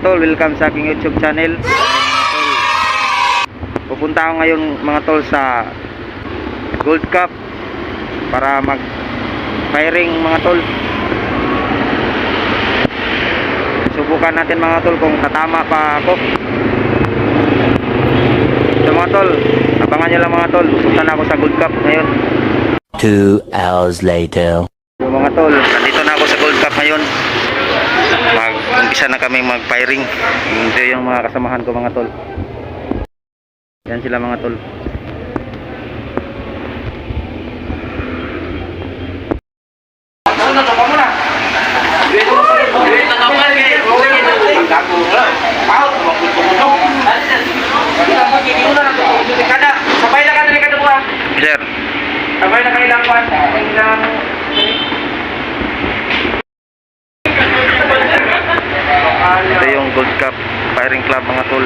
tol, welcome sa aking YouTube channel. Pupunta ako ngayon mga tol sa Gold Cup para mag firing mga tol. Subukan natin mga tol kung tatama pa ako. So mga tol, abangan nyo lang mga tol. Pupunta na ako sa Gold Cup ngayon. Two hours later. So mga tol, nandito na ako sa Gold Cup ngayon. Mag-umpisa na kami mag-firing. Ito yung mga kasamahan ko mga tol. Yan sila mga tol. Sir, Sabay na kailang kwan. Kailang ito yung Gold Cup Firing Club mga tol.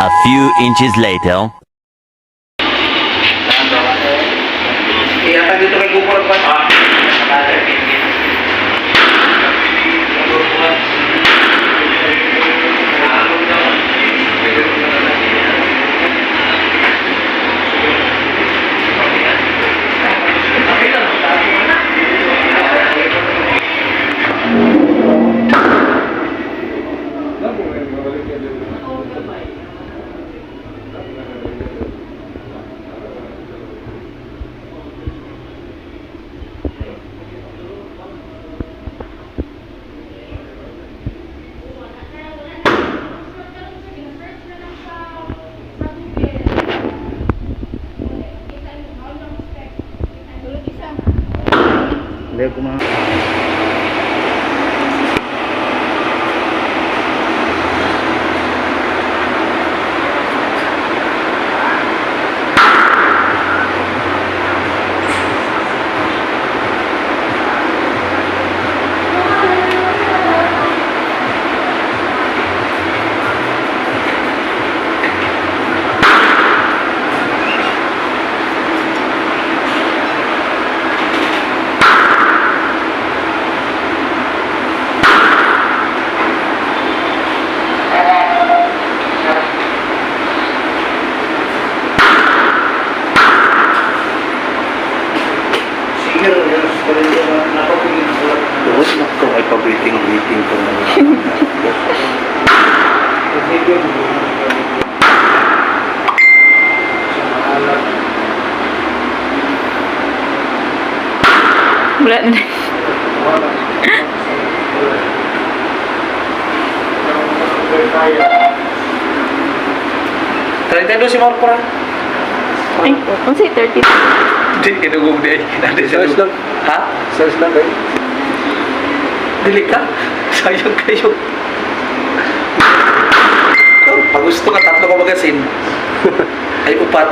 A few inches later. Iyata dito kay Gupor pa. Hindi ko mga... Sige, napapigil Tuwad na ito ay pabiting-biting ko na Wala na. Trentado si Marco ra. Ay, kung say 30. Di kinugog di. Sa Size lang. Ha? Size lang kayo. Dili ka. Sayang kayo. Oh, Pag gusto ka tatlo ko magasin. ay upat.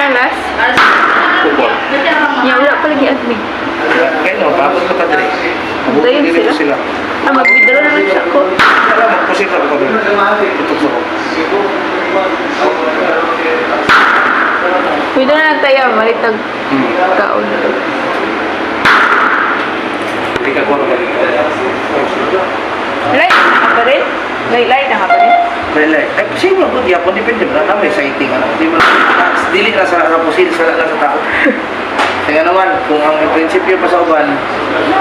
Kalas. Kupon. Nya wala pa lagi admin. Kaya no, paabot ko ka dali. Dayon ko sila? sila. Ah, mag-withdraw na lang siya ko. Kaya magpusin ako kami. Tutok sa ko. Withdraw na lang tayo, malitag Hmm. kaon. Hindi ka kuha ka Light, nga pa rin? Light, light na nga pa rin? Lele. Eh, sino ko di ako depende ba na. Di mo dili na sa lang sa tao. Kaya naman kung ang prinsipyo pa sa uban,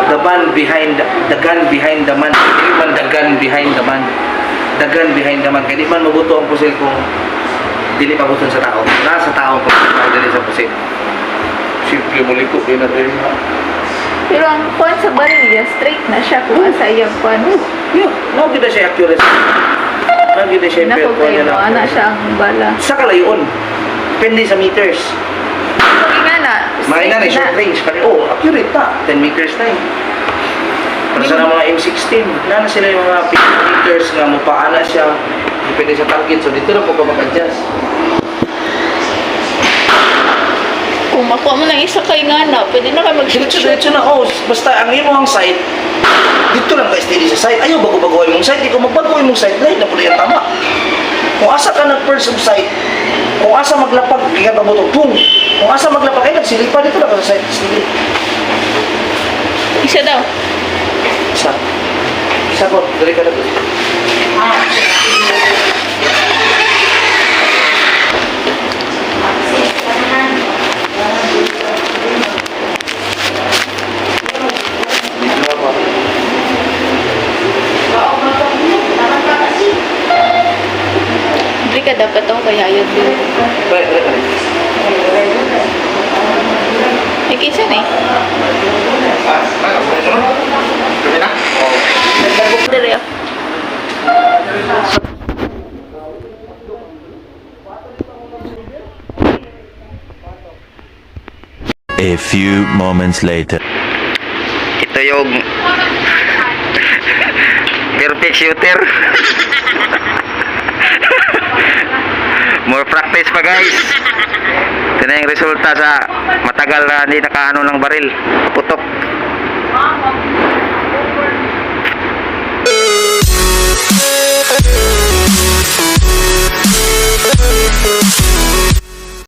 the man behind the, the gun behind the man. Dili man the gun behind the man. The gun behind the man. Kaya di man mabuto ang pusil kung dili pabuton sa tao. Nasa tao pa ang dili sa pusil. Simple mo liko din natin. Pero ang kwan sa baril niya, straight na siya kung asa iyang kwan. Yeah, no kita siya accuracy. No kita siya Nako impel kayo, mo, ana siya ang bala. Sa kalayon. Depende sa meters. Nga na, na short range. Kani, oh, accurate ta. 10 meters na eh. Para sa mga M16, na na sila yung mga 50 meters nga mupaana siya. Depende sa target. So dito na po ka mag-adjust. Kung makuha mo ng isa kay nga na, pwede na kayo mag-shoot. Diretso-diretso na, oh. Basta ang imo ang site, dito lang ka steady sa site. Ayaw bago-bagoy mong site. Di ko magbagoy mong site, lahat na po yan tama. Kung asa ka nag-first of site, kung asa maglapag, ka buto, boom. Kung asa maglapag, ay nagsilipa, dito lang ka sa. Steady. Isa daw. Isa. Isa po, dali ka na na po. Hindi ka dapat ako kaya yun din. Balik, balik, balik. Na eh. Dere. A few moments later. Ito yung perfect shooter. More practice pa guys. Ito na yung resulta sa matagal na hindi nakaano ng baril. Putok.